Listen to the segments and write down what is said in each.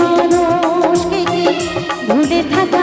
মানুষকে ভুলে থাকা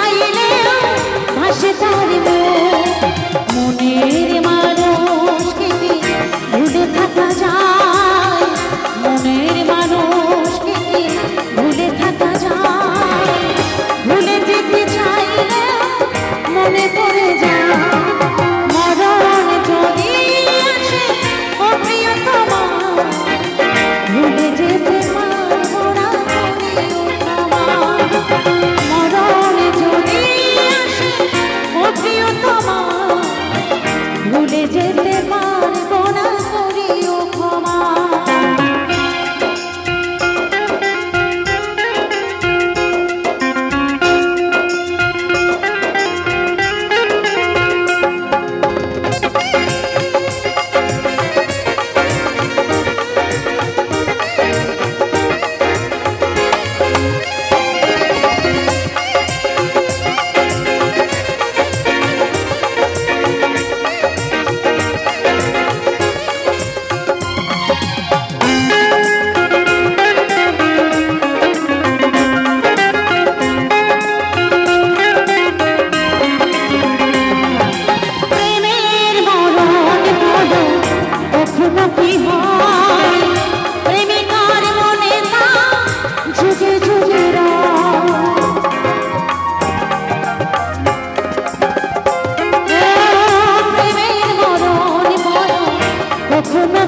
উড়ে যেতে পারে come